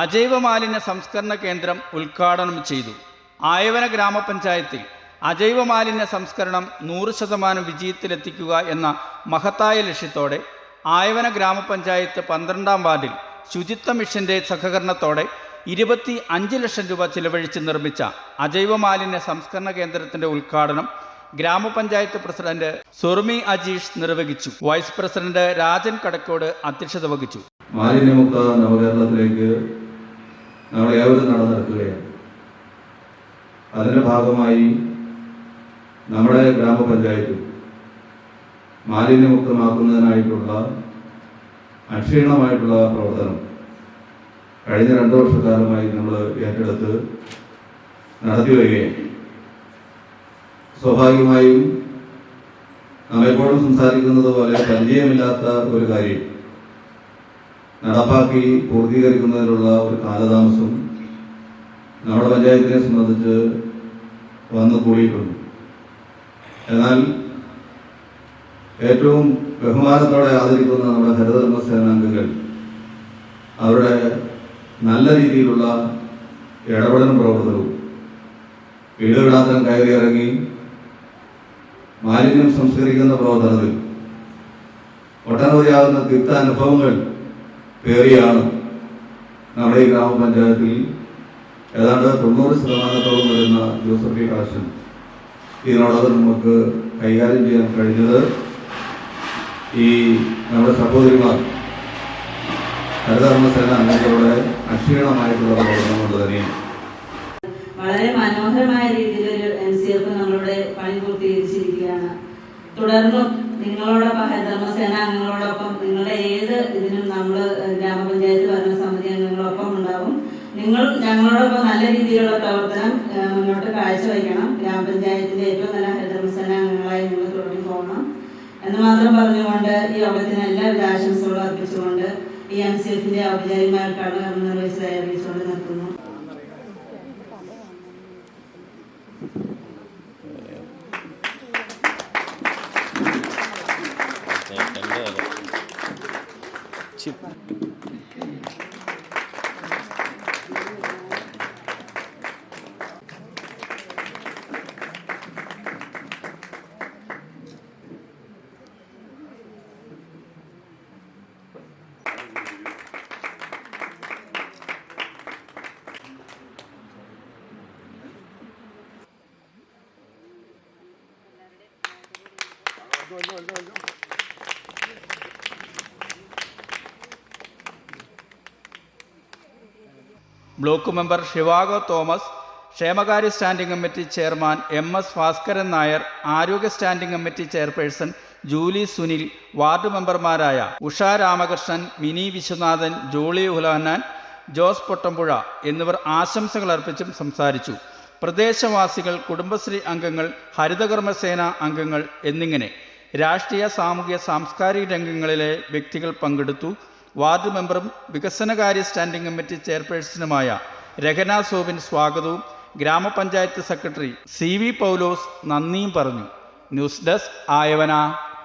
അജൈവ മാലിന്യ സംസ്കരണ കേന്ദ്രം ഉദ്ഘാടനം ചെയ്തു. ആയവന ഗ്രാമപഞ്ചായത്തിൽ അജൈവ മാലിന്യ സംസ്കരണം നൂറ് ശതമാനം വിജയത്തിലെത്തിക്കുക എന്ന മഹത്തായ ലക്ഷ്യത്തോടെ ആയവന ഗ്രാമപഞ്ചായത്ത് പന്ത്രണ്ടാം വാർഡിൽ ശുചിത്വ മിഷന്റെ സഹകരണത്തോടെ ഇരുപത്തി അഞ്ച് ലക്ഷം രൂപ ചിലവഴിച്ച് നിർമ്മിച്ച അജൈവ മാലിന്യ സംസ്കരണ കേന്ദ്രത്തിന്റെ ഉദ്ഘാടനം ഗ്രാമപഞ്ചായത്ത് പ്രസിഡന്റ് സുർമി അജീഷ് നിർവഹിച്ചു. വൈസ് പ്രസിഡന്റ് രാജൻ കടക്കോട് അധ്യക്ഷത വഹിച്ചു. മാലിന്യമുക്ത നവകേരളത്തിലേക്ക് നമ്മൾ ഏവരും നടന്നെടുക്കുകയാണ് അതിന്റെ ഭാഗമായി നമ്മുടെ ഗ്രാമപഞ്ചായത്ത് മാലിന്യമുക്തമാക്കുന്നതിനായിട്ടുള്ള അക്ഷീണമായിട്ടുള്ള പ്രവർത്തനം കഴിഞ്ഞ രണ്ടു വർഷക്കാലമായി നമ്മൾ ഏറ്റെടുത്ത് നടത്തി വരികയാണ്. സ്വാഭാവികമായും നാം സംസാരിക്കുന്നത് പോലെ പരിചയമില്ലാത്ത ഒരു കാര്യം നടപ്പാക്കി പൂർത്തീകരിക്കുന്നതിനുള്ള ഒരു കാലതാമസം നമ്മുടെ പഞ്ചായത്തിനെ സംബന്ധിച്ച് വന്നു കൂടിയിട്ടുണ്ട്. എന്നാൽ ഏറ്റവും ബഹുമാനത്തോടെ ആദരിക്കുന്ന നമ്മുടെ ഹരിതകർമ്മ സേനാംഗങ്ങൾ അവരുടെ നല്ല രീതിയിലുള്ള ഇടപെടലും പ്രവർത്തനവും വീടുകളാത്തരം കയറി ഇറങ്ങി മാലിന്യം സംസ്കരിക്കുന്ന പ്രവർത്തനത്തിൽ ഒട്ടനവധിയാകുന്ന തിക്ത അനുഭവങ്ങൾ പേറിയാണ് നമ്മുടെ ഈ ഗ്രാമപഞ്ചായത്തിൽ ഏതാണ്ട് തൊണ്ണൂറ് ശതമാനത്തോളം വരുന്ന ജോസഫി കളക്ഷൻ. ഇതിനോടകം നമുക്ക് കൈകാര്യം ചെയ്യാൻ കഴിഞ്ഞത് ഈ നമ്മുടെ സഹോദരിമാർ. ഹരിതകർമ്മസേന അംഗങ്ങളുടെ അക്ഷീണമായിട്ടുള്ള പ്രവർത്തനം കൊണ്ട് തന്നെയാണ്. വളരെ മനോഹരമായ രീതിയിൽ ഒരു എൻ സി എഫ് നമ്മളുടെ പണി പൂർത്തീകരിച്ചിരിക്കുകയാണ്. തുടർന്നും നിങ്ങളോടൊപ്പം ഹരിതകർമ്മസേന അംഗങ്ങളോടൊപ്പം നിങ്ങളുടെ ഏത് ഇതിനും നമ്മൾ ഗ്രാമപഞ്ചായത്ത് ഭരണസമിതി അംഗങ്ങളൊപ്പം ഉണ്ടാവും. നിങ്ങൾ ഞങ്ങളോടൊപ്പം നല്ല രീതിയിലുള്ള പ്രവർത്തനം മുന്നോട്ട് കാഴ്ചവെക്കണം ഗ്രാമപഞ്ചായത്തിന്റെ ഏറ്റവും നല്ല ഹരിതകർമ്മസേന അംഗങ്ങളായി നിങ്ങൾ തുടങ്ങി പോകണം എന്ന് മാത്രം പറഞ്ഞുകൊണ്ട് ഈ യോഗത്തിന് എല്ലാവിധ ആശംസകളും അർപ്പിച്ചുകൊണ്ട് ഈ എം സി എഫിന്റെ ഔപചാരികമായ കടന്നു നിർവഹിച്ചതായി അറിയിച്ചുകൊണ്ട് നിർത്തുന്നു. Chip. Go, go, go, go. Block member Shivago Thomas ക്ഷേമകാര്യ standing committee chairman M S Bhaskaran Nair ആരോഗ്യ standing committee chairperson Julie Sunil ward മെമ്പർമാരായ ഉഷ രാമകൃഷ്ണൻ മിനി വിശ്വനാഥൻ ജോളി ഉലാനാൻ ജോസ് പൊട്ടമ്പുഴ എന്നിവർ ആശംസകൾ അർപ്പിച്ചും സംസാരിച്ചു. പ്രദേശവാസികൾ കുടുംബശ്രീ അംഗങ്ങൾ ഹരിതകർമ്മസേന അംഗങ്ങൾ എന്നിങ്ങനെ രാഷ്ട്രീയ സാമൂഹ്യ സാംസ്കാരിക രംഗങ്ങളിലെ വ്യക്തികൾ പങ്കെടുത്തു. വാർഡ് മെമ്പറും വികസനകാര്യ സ്റ്റാൻഡിംഗ് കമ്മിറ്റി ചെയർപേഴ്സണുമായ രഹന സോബിൻ സ്വാഗതവും ഗ്രാമപഞ്ചായത്ത് സെക്രട്ടറി സി വി പൗലോസ് നന്ദിയും പറഞ്ഞു. News desk Ayavana.